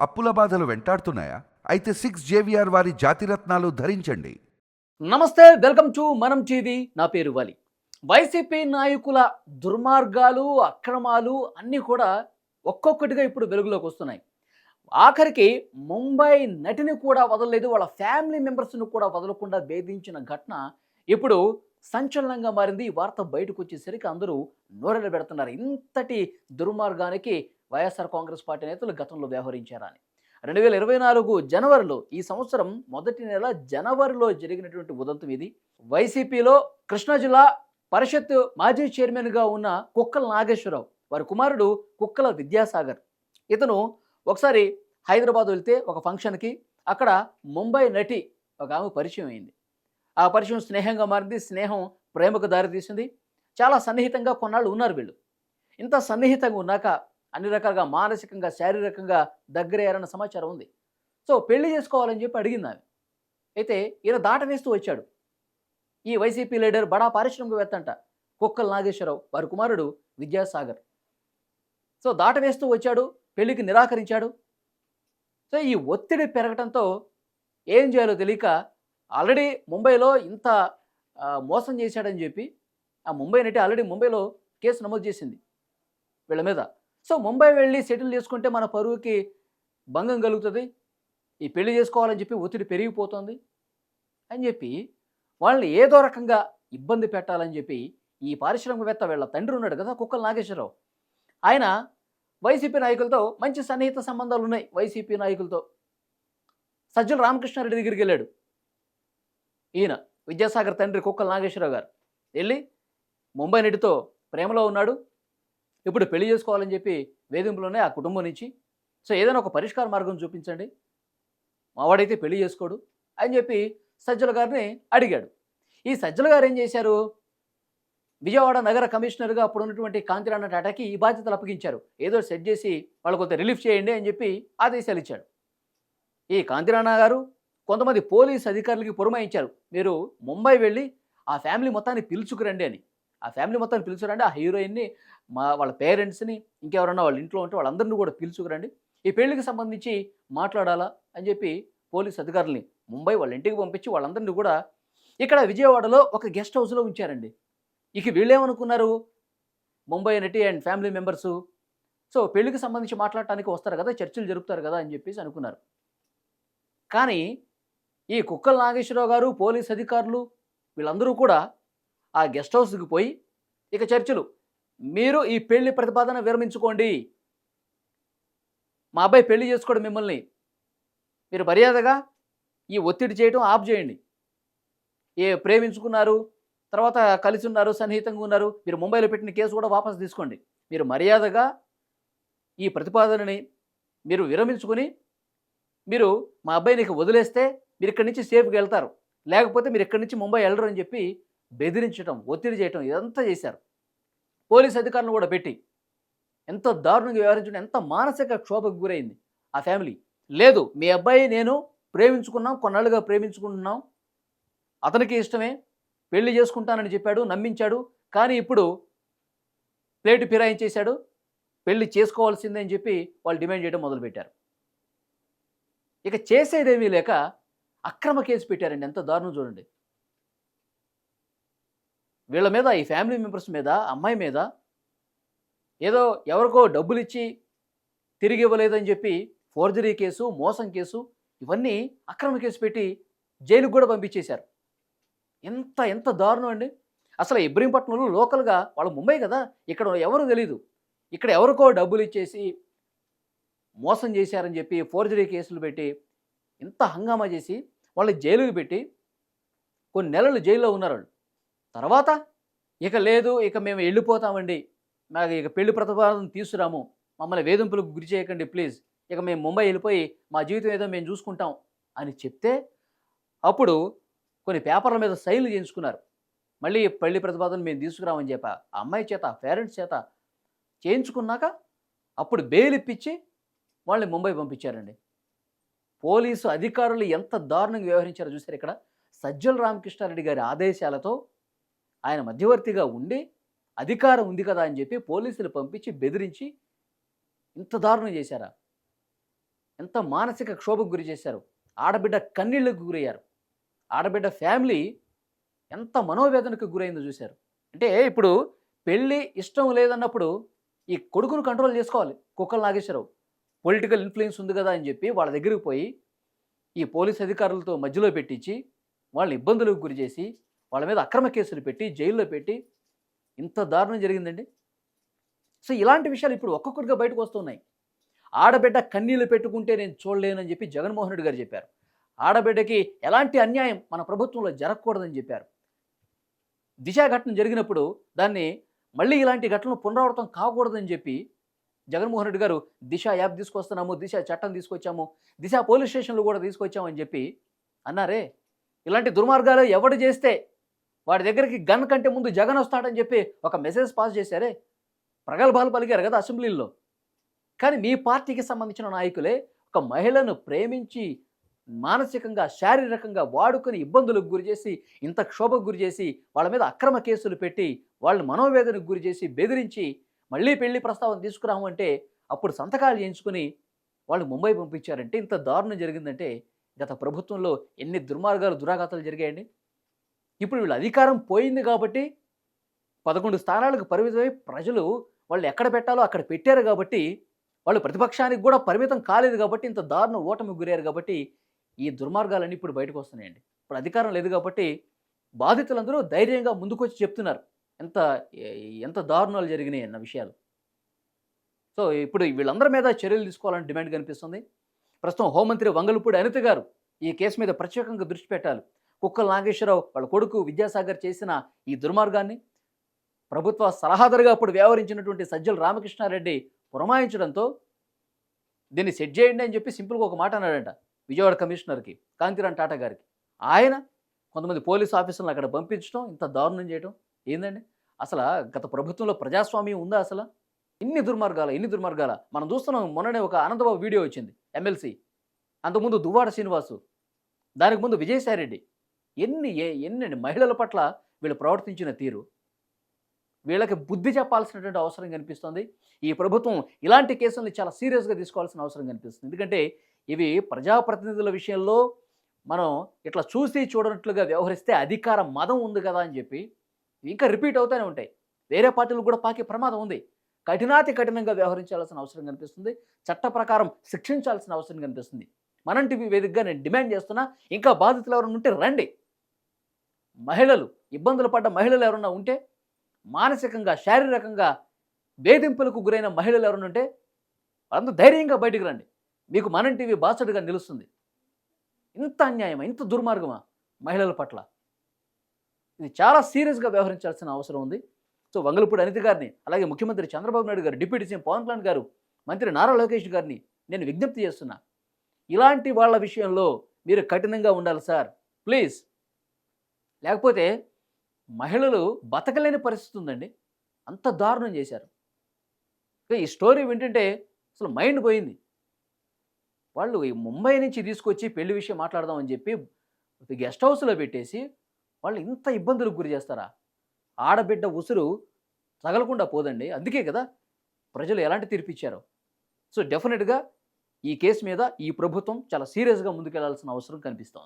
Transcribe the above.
అప్పుల బాధలు వెంటాడుతున్నాయా? అయితే సిక్స్ జేవిఆర్ వారి జాతిరత్నాలు ధరించండి. నమస్తే వెల్కమ్ టు మనం టీవీ. నా పేరు వాలి. వైసీపీ నాయకుల దుర్మార్గాలు అక్రమాలు అన్నీ కూడా ఒక్కొక్కటిగా ఇప్పుడు వెలుగులోకి వస్తున్నాయి. ఆఖరికి ముంబై నటిని కూడా వదలలేదు వాళ్ళ ఫ్యామిలీ మెంబర్స్ను కూడా వదలకుండా వేధించిన ఘటన ఇప్పుడు సంచలనంగా మారింది. ఈ వార్త బయటకు వచ్చేసరికి అందరూ నోరెడ పెడుతున్నారు ఇంతటి దుర్మార్గానికి వైఎస్ఆర్ కాంగ్రెస్ పార్టీ నేతలు గతంలో వ్యవహరించారని. రెండు వేల ఇరవై నాలుగు జనవరిలో ఈ సంవత్సరం మొదటి నెల జనవరిలో జరిగినటువంటి ఉదంతం ఇది. వైసీపీలో కృష్ణా జిల్లా పరిషత్ మాజీ చైర్మన్గా ఉన్న కుక్కల నాగేశ్వరరావు వారి కుమారుడు కుక్కల విద్యాసాగర్. ఇతను ఒకసారి హైదరాబాద్ వెళ్తే ఒక ఫంక్షన్కి అక్కడ ముంబై నటి ఒక ఆమె పరిచయం అయింది. ఆ పరిచయం స్నేహంగా మారింది స్నేహం ప్రేమకు దారితీసింది. చాలా సన్నిహితంగా కొన్నాళ్ళు ఉన్నారు వీళ్ళు. ఇంత సన్నిహితంగా ఉన్నాక అన్ని రకాలుగా మానసికంగా శారీరకంగా దగ్గరయ్యారన్న సమాచారం ఉంది. సో పెళ్ళి చేసుకోవాలని చెప్పి అడిగింది ఆమె. అయితే ఈయన దాట వేస్తూ వచ్చాడు. ఈ వైసీపీ లీడర్ బడా పారిశ్రామికవేత్త అంట కుక్కల నాగేశ్వరరావు. వారి కుమారుడు విద్యాసాగర్. సో దాట వేస్తూ వచ్చాడు పెళ్ళికి నిరాకరించాడు. సో ఈ ఒత్తిడి పెరగటంతో ఏం చేయాలో తెలియక ఆల్రెడీ ముంబైలో ఇంత మోసం చేశాడని చెప్పి ఆ ముంబై నటి ఆల్రెడీ ముంబైలో కేసు నమోదు చేసింది వీళ్ళ మీద. సో ముంబై వెళ్ళి సెటిల్ చేసుకుంటే మన పరువుకి భంగం కలుగుతుంది. ఈ పెళ్ళి చేసుకోవాలని చెప్పి ఒత్తిడి పెరిగిపోతుంది అని చెప్పి వాళ్ళని ఏదో రకంగా ఇబ్బంది పెట్టాలని చెప్పి ఈ పారిశ్రామికవేత్త వీళ్ళ తండ్రి ఉన్నాడు కదా కుక్కల నాగేశ్వరరావు. ఆయన వైసీపీ నాయకులతో మంచి సన్నిహిత సంబంధాలు ఉన్నాయి వైసీపీ నాయకులతో. సజ్జల రామకృష్ణారెడ్డి దగ్గరికి వెళ్ళాడు. ఈయన విద్యాసాగర్ తండ్రి కుక్కల నాగేశ్వరరావు గారు. వెళ్ళి ముంబై నటితో ప్రేమలో ఉన్నాడు. ఇప్పుడు పెళ్ళి చేసుకోవాలని చెప్పి వేధింపులోనే ఆ కుటుంబం నుంచి. సో ఏదైనా ఒక పరిష్కార మార్గం చూపించండి. మావాడైతే పెళ్ళి చేసుకోడు అని చెప్పి సజ్జల గారిని అడిగాడు. ఈ సజ్జల గారు ఏం చేశారు? విజయవాడ నగర కమిషనర్గా అప్పుడు ఉన్నటువంటి కాంతిరాణ టాటాకి ఈ బాధ్యతలు అప్పగించారు. ఏదో సెట్ చేసి వాళ్ళు కొంత రిలీఫ్ చేయండి అని చెప్పి ఆదేశాలు ఇచ్చాడు. ఈ కాంతిరాణ గారు కొంతమంది పోలీస్ అధికారులకి పురమాయించారు. మీరు ముంబై వెళ్ళి ఆ ఫ్యామిలీ మొత్తాన్ని పిలుచుకురండి అని. ఆ ఫ్యామిలీ మొత్తాన్ని పిలుచురండి ఆ హీరోయిన్ని మా వాళ్ళ పేరెంట్స్ని ఇంకెవరన్నా వాళ్ళ ఇంట్లో ఉంటే వాళ్ళందరినీ కూడా పిలుచుకురండి. ఈ పెళ్ళికి సంబంధించి మాట్లాడాలా అని చెప్పి పోలీస్ అధికారుల్ని ముంబై వాళ్ళ ఇంటికి పంపించి వాళ్ళందరినీ కూడా ఇక్కడ విజయవాడలో ఒక గెస్ట్ హౌస్లో ఉంచారండి. ఇక వీళ్ళేమనుకున్నారు? ముంబై నటి అండ్ ఫ్యామిలీ మెంబర్సు. సో పెళ్ళికి సంబంధించి మాట్లాడటానికి వస్తారు కదా చర్చలు జరుపుతారు కదా అని చెప్పేసి అనుకున్నారు. కానీ ఈ కుక్కల నాగేశ్వరరావు గారు పోలీస్ అధికారులు వీళ్ళందరూ కూడా ఆ గెస్ట్ హౌస్కి పోయి ఇక చర్చలు. మీరు ఈ పెళ్ళి ప్రతిపాదన విరమించుకోండి. మా అబ్బాయి పెళ్ళి చేసుకోవడం మిమ్మల్ని. మీరు మర్యాదగా ఈ ఒత్తిడి చేయడం ఆఫ్ చేయండి. ఏ ప్రేమించుకున్నారు తర్వాత కలిసి ఉన్నారు సన్నిహితంగా ఉన్నారు మీరు ముంబైలో పెట్టిన కేసు కూడా వాపసు తీసుకోండి. మీరు మర్యాదగా ఈ ప్రతిపాదనని మీరు విరమించుకొని మీరు మా అబ్బాయిని వదిలేస్తే మీరు ఇక్కడి నుంచి సేఫ్గా వెళ్తారు. లేకపోతే మీరు ఇక్కడి నుంచి ముంబై వెళ్ళరు అని చెప్పి బెదిరించడం ఒత్తిడి చేయటం ఇదంతా చేశారు. పోలీస్ అధికారులను కూడా పెట్టి ఎంత దారుణంగా వ్యవహరించడం ఎంత మానసిక క్షోభకు గురైంది ఆ ఫ్యామిలీ. లేదు మీ అబ్బాయి నేను ప్రేమించుకున్నాం కొన్నాళ్ళుగా ప్రేమించుకుంటున్నాం. అతనికి ఇష్టమే పెళ్ళి చేసుకుంటానని చెప్పాడు నమ్మించాడు కానీ ఇప్పుడు ప్లేటు ఫిరాయించేశాడు పెళ్ళి చేసుకోవాల్సిందే అని చెప్పి వాళ్ళు డిమాండ్ చేయడం మొదలుపెట్టారు. ఇక చేసేదేమీ లేక అక్రమ కేసు పెట్టారండి ఎంత దారుణం చూడండి. వీళ్ళ మీద ఈ ఫ్యామిలీ మెంబర్స్ మీద అమ్మాయి మీద ఏదో ఎవరికో డబ్బులు ఇచ్చి తిరిగి ఇవ్వలేదని చెప్పి ఫోర్జరీ కేసు మోసం కేసు ఇవన్నీ అక్రమ కేసు పెట్టి జైలుకు కూడా పంపించేశారు. ఎంత ఎంత దారుణం అండి. అసలు ఇబ్రహీంపట్నంలో లోకల్గా వాళ్ళు ముంబై కదా ఇక్కడ ఎవరు తెలీదు. ఇక్కడ ఎవరికో డబ్బులు ఇచ్చేసి మోసం చేశారని చెప్పి ఫోర్జరీ కేసులు పెట్టి ఇంత హంగామా చేసి వాళ్ళని జైలుకి పెట్టి కొన్ని నెలలు జైల్లో ఉన్నారు వాళ్ళు. తర్వాత ఇక లేదు ఇక మేము వెళ్ళిపోతామండి. మాకు ఇక పెళ్ళి ప్రతిపాదన తీసుకురాము. మమ్మల్ని వేధింపులకు గురి చేయకండి ప్లీజ్. ఇక మేము ముంబై వెళ్ళిపోయి మా జీవితం ఏదో మేము చూసుకుంటాం అని చెప్తే అప్పుడు కొన్ని పేపర్ల మీద సైన్లు చేయించుకున్నారు. మళ్ళీ పెళ్ళి ప్రతిపాదన మేము తీసుకురామని చెప్ప. ఆ అమ్మాయి చేత పేరెంట్స్ చేత చేయించుకున్నాక అప్పుడు బెయిల్ ఇప్పించి వాళ్ళని ముంబై పంపించారండి. పోలీసు అధికారులు ఎంత దారుణంగా వ్యవహరించారో చూసారు ఇక్కడ. సజ్జల రామకృష్ణారెడ్డి గారి ఆదేశాలతో ఆయన మధ్యవర్తిగా ఉండి అధికారం ఉంది కదా అని చెప్పి పోలీసులు పంపించి బెదిరించి ఇంత దారుణం చేశారా? ఎంత మానసిక క్షోభకు గురి చేశారు? ఆడబిడ్డ కన్నీళ్ళకు గురయ్యారు. ఆడబిడ్డ ఫ్యామిలీ ఎంత మనోవేదనకు గురైందో చూశారు. అంటే ఇప్పుడు పెళ్ళి ఇష్టం లేదన్నప్పుడు ఈ కొడుకును కంట్రోల్ చేసుకోవాలి. కుక్కలు నాగేశ్వరరావు. పొలిటికల్ ఇన్ఫ్లుయెన్స్ ఉంది కదా అని చెప్పి వాళ్ళ దగ్గరికి పోయి ఈ పోలీస్ అధికారులతో మధ్యలో పెట్టించి వాళ్ళని ఇబ్బందులకు గురి చేసి వాళ్ళ మీద అక్రమ కేసులు పెట్టి జైల్లో పెట్టి ఇంత దారుణం జరిగిందండి. సో ఇలాంటి విషయాలు ఇప్పుడు ఒక్కొక్కటిగా బయటకు వస్తున్నాయి. ఆడబిడ్డ కన్నీళ్ళు పెట్టుకుంటే నేను చూడలేనని చెప్పి జగన్మోహన్ రెడ్డి గారు చెప్పారు. ఆడబిడ్డకి ఎలాంటి అన్యాయం మన ప్రభుత్వంలో జరగకూడదని చెప్పారు. దిశ ఘటన జరిగినప్పుడు దాన్ని మళ్ళీ ఇలాంటి ఘటనలు పునరావృతం కాకూడదని చెప్పి జగన్మోహన్ రెడ్డి గారు దిశ యాప్ తీసుకొస్తున్నాము దిశ చట్టం తీసుకొచ్చాము దిశ పోలీస్ స్టేషన్లు కూడా తీసుకొచ్చామని చెప్పి అన్నారే. ఇలాంటి దుర్మార్గాలు ఎవడు చేస్తే వాడి దగ్గరికి గన్ కంటే ముందు జగన్ వస్తాడని చెప్పి ఒక మెసేజ్ పాస్ చేశారే. ప్రగల్భాలు పలికారు కదా అసెంబ్లీలో. కానీ మీ పార్టీకి సంబంధించిన నాయకులే ఒక మహిళను ప్రేమించి మానసికంగా శారీరకంగా వాడుకొని ఇబ్బందులకు గురి చేసి ఇంత క్షోభకు గురి చేసి వాళ్ళ మీద అక్రమ కేసులు పెట్టి వాళ్ళని మనోవేదనకు గురి చేసి బెదిరించి మళ్ళీ పెళ్ళి ప్రస్తావన తీసుకురామంటే అప్పుడు సంతకాలు చేయించుకుని వాళ్ళు ముంబై పంపించారంటే ఇంత దారుణం జరిగిందంటే గత ప్రభుత్వంలో ఎన్ని దుర్మార్గాలు దురాఘాతాలు జరిగాయండి? ఇప్పుడు వీళ్ళ అధికారం పోయింది కాబట్టి పదకొండు స్థానాలకు పరిమితమై ప్రజలు వాళ్ళు ఎక్కడ పెట్టాలో అక్కడ పెట్టారు కాబట్టి వాళ్ళు ప్రతిపక్షానికి కూడా పరిమితం కాలేదు కాబట్టి ఇంత దారుణ ఓటమి గురయ్యారు కాబట్టి ఈ దుర్మార్గాలన్నీ ఇప్పుడు బయటకు వస్తున్నాయండి. ఇప్పుడు అధికారం లేదు కాబట్టి బాధితులందరూ ధైర్యంగా ముందుకొచ్చి చెప్తున్నారు. ఎంత ఎంత దారుణాలు జరిగినాయి అన్న విషయాలు. సో ఇప్పుడు వీళ్ళందరి మీద చర్యలు తీసుకోవాలని డిమాండ్ కనిపిస్తుంది. ప్రస్తుతం హోంమంత్రి వంగలపూడి అనిత గారు ఈ కేసు మీద ప్రత్యేకంగా దృష్టి పెట్టాలి. కుక్కల నాగేశ్వరరావు వాళ్ళ కొడుకు విద్యాసాగర్ చేసిన ఈ దుర్మార్గాన్ని ప్రభుత్వ సలహాదారుగా అప్పుడు వ్యవహరించినటువంటి సజ్జల రామకృష్ణారెడ్డి పురమాయించడంతో దీన్ని సెట్ చేయండి అని చెప్పి సింపుల్గా ఒక మాట అన్నాడంట విజయవాడ కమిషనర్కి కాంతిరాన్ టాటా గారికి. ఆయన కొంతమంది పోలీస్ ఆఫీసర్లను అక్కడ పంపించడం ఇంత దారుణం చేయడం ఏందండి? అసలు గత ప్రభుత్వంలో ప్రజాస్వామ్యం ఉందా అసలు? ఇన్ని దుర్మార్గాల ఇన్ని దుర్మార్గాల. మనం చూస్తున్నాం మొన్ననే ఒక ఆనందబాబు వీడియో వచ్చింది ఎమ్మెల్సీ. అంతకుముందు దువ్వాడ శ్రీనివాసు దానికి ముందు విజయసాయిరెడ్డి. ఎన్ని ఏ- ఎన్ని మహిళల పట్ల వీళ్ళు ప్రవర్తించిన తీరు. వీళ్ళకి బుద్ధి చెప్పాల్సినటువంటి అవసరం కనిపిస్తుంది. ఈ ప్రభుత్వం ఇలాంటి కేసుల్ని చాలా సీరియస్గా తీసుకోవాల్సిన అవసరం కనిపిస్తుంది. ఎందుకంటే ఇవి ప్రజాప్రతినిధుల విషయంలో మనం ఇట్లా చూసి చూడనట్లుగా వ్యవహరిస్తే అధికార మదం ఉంది కదా అని చెప్పి ఇంకా రిపీట్ అవుతూనే ఉంటాయి. వేరే పార్టీలు కూడా పాకే ప్రమాదం ఉంది. కఠినాతి కఠినంగా వ్యవహరించాల్సిన అవసరం కనిపిస్తుంది. చట్ట ప్రకారం శిక్షించాల్సిన అవసరం కనిపిస్తుంది. మనం టీవీ వేదికగా నేను డిమాండ్ చేస్తున్నా ఇంకా బాధితులు ఎవరైనా ఉంటే రండి. మహిళలు ఇబ్బందులు పడ్డ మహిళలు ఎవరన్నా ఉంటే మానసికంగా శారీరకంగా వేధింపులకు గురైన మహిళలు ఎవరైనా ఉంటే వాళ్ళందరూ ధైర్యంగా బయటికి రండి. మీకు మనం టీవీ బాసడుగా నిలుస్తుంది. ఇంత అన్యాయమా? ఇంత దుర్మార్గమా మహిళల పట్ల? ఇది చాలా సీరియస్గా వ్యవహరించాల్సిన అవసరం ఉంది. సో వంగలపూడి అనిత గారిని అలాగే ముఖ్యమంత్రి చంద్రబాబు నాయుడు గారు డిప్యూటీ సీఎం పవన్ కళ్యాణ్ గారు మంత్రి నారా లోకేష్ గారిని నేను విజ్ఞప్తి చేస్తున్నా. ఇలాంటి వాళ్ళ విషయంలో మీరు కఠినంగా ఉండాలి సార్. ప్లీజ్. లేకపోతే మహిళలు బతకలేని పరిస్థితి ఉందండి. అంత దారుణం చేశారు. ఈ స్టోరీ వింటుంటే అసలు మైండ్ పోయింది. వాళ్ళు ఈ ముంబై నుంచి తీసుకొచ్చి పెళ్ళి విషయం మాట్లాడదామని చెప్పి గెస్ట్ హౌస్లో పెట్టేసి వాళ్ళు ఇంత ఇబ్బందులకు గురి చేస్తారా? ఆడబిడ్డ ఉసురు తగలకుండా పోదండి. అందుకే కదా ప్రజలు ఎలాంటి తీర్పిచ్చారు సో డెఫినెట్గా ఈ కేసు మీద ఈ ప్రభుత్వం చాలా సీరియస్గా ముందుకెళ్ళాల్సిన అవసరం కనిపిస్తోంది.